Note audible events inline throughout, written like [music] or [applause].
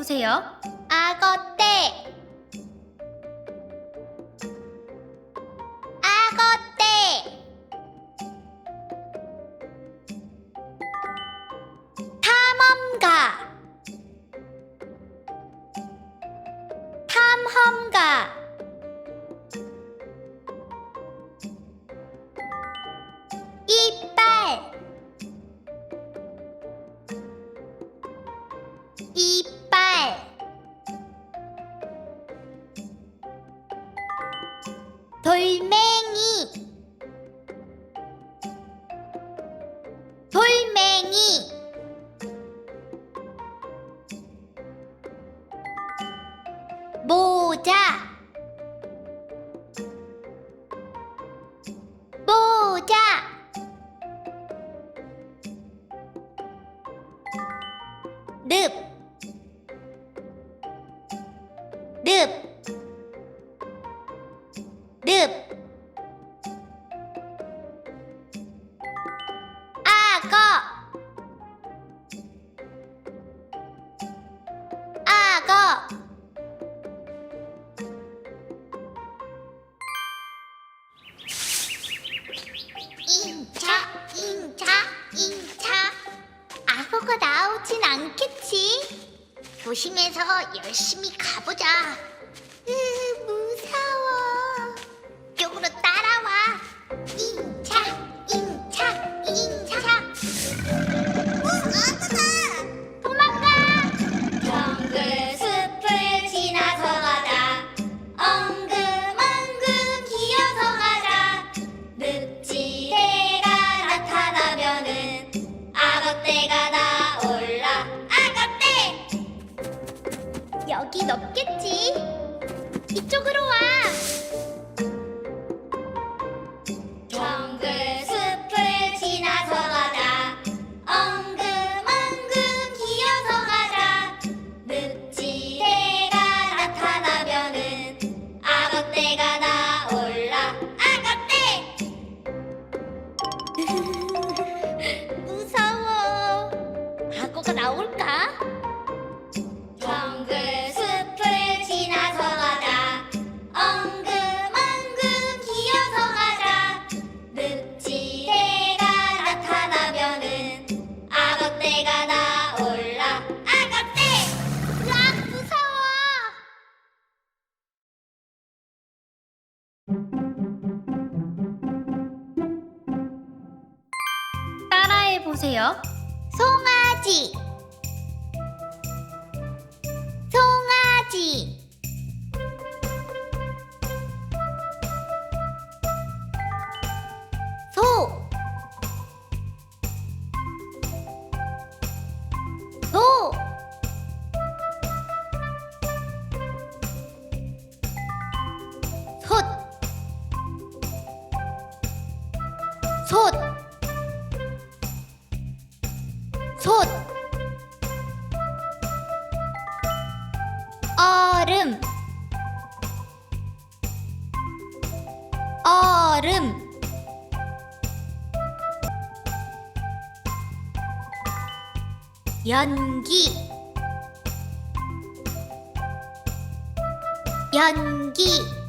보세요. 악어떼. 악어떼. 탐험가. 탐험가. 이빨. 이빨. Doop. 그렇진 않겠지. 조심해서 열심히 가보자. 으... 여긴 없겠지? 이쪽으로 와! 정글 숲을 지나서 가자 엉금엉금 기어서 가자 늪지대가 나타나면은 악어떼가 나올라 악어떼! [laughs] 무서워 악어가 나올까? 记。 연기. 연기.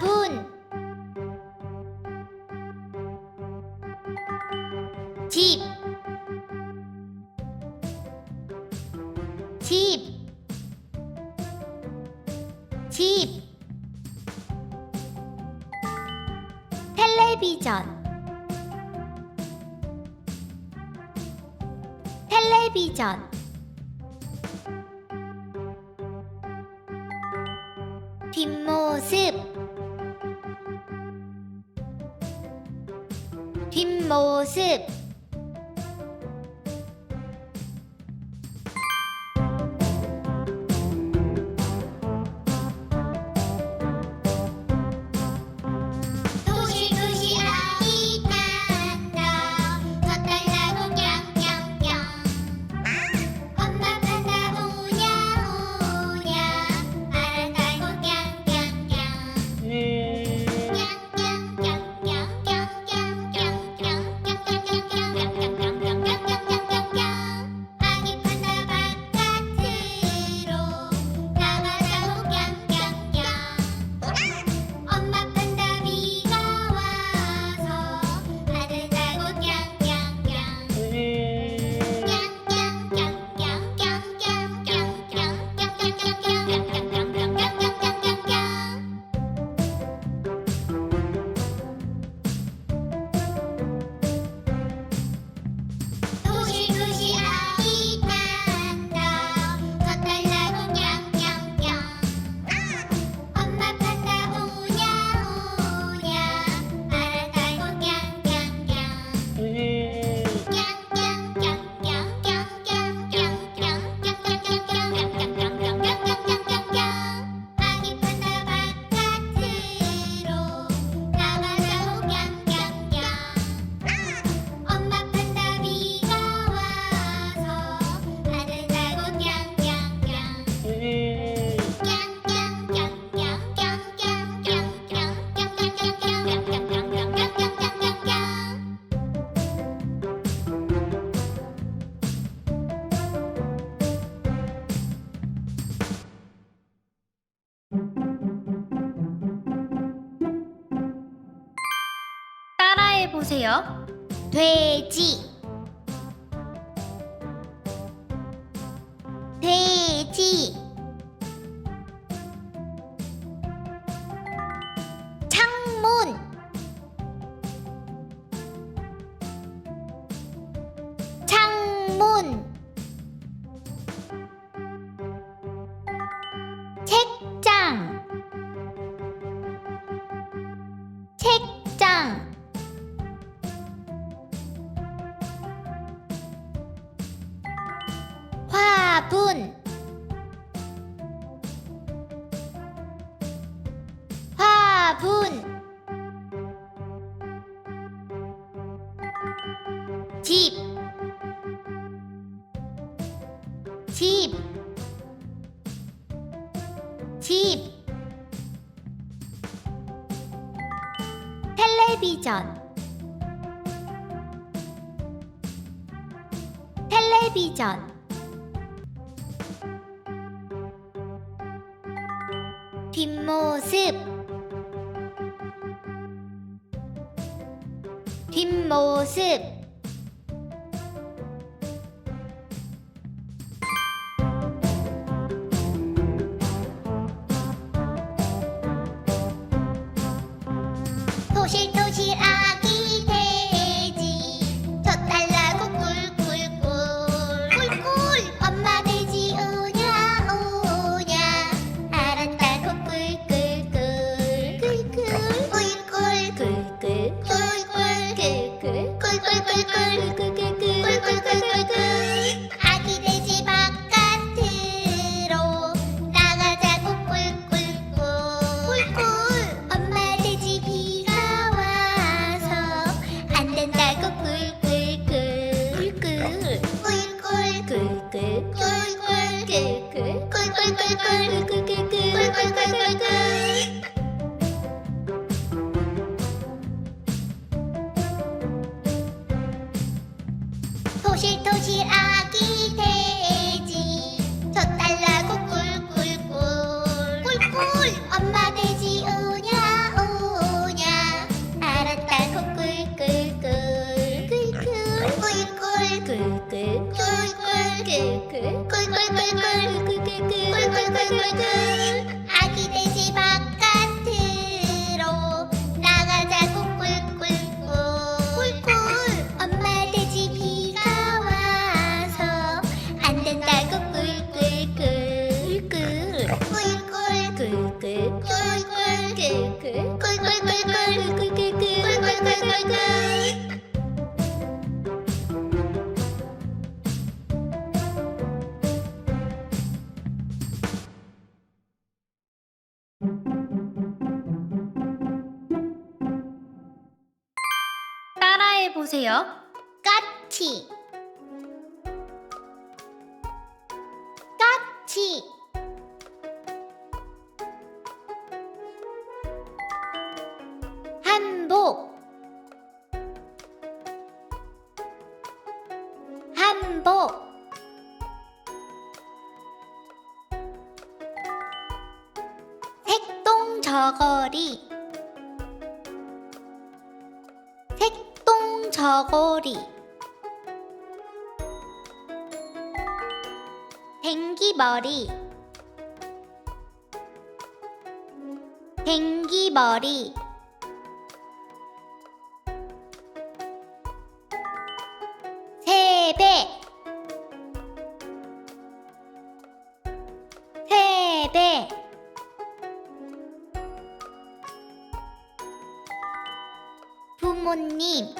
문, 집, 집, 집, 텔레비전, 텔레비전. 뒷모습. 모 습. 따라해 보세요. 돼지 돼지 화분. 화분. 집, 집, 집, 텔레비전, 텔레비전. 뒷모습. 뒷모습. cake, cake, cake, cake, cake, cake, cake, cake, cake, cake, cake, 따라해 보세요. 까치. 까치. 한복. 한복. 색동 저고리 저고리. 댕기머리. 댕기머리. 세배. 세배. 부모님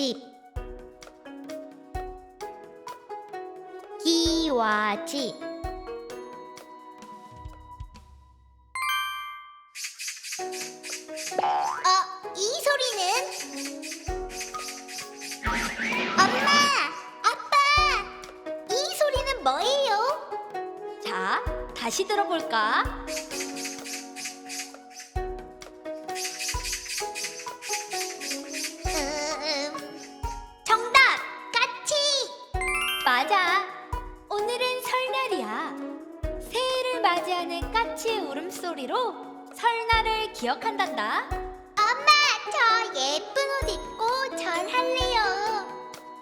기와집 기와집 어, 이 소리는? 엄마! 아빠! 이 소리는 뭐예요? 자, 다시 들어볼까? 소리로 설날을 기억한단다. 엄마, 저 예쁜 옷 입고 절할래요.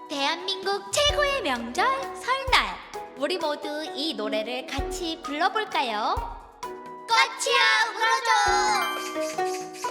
대한민국 최고의 명절 설날. 우리 모두 이 노래를 같이 불러볼까요? 까치야, 울어줘.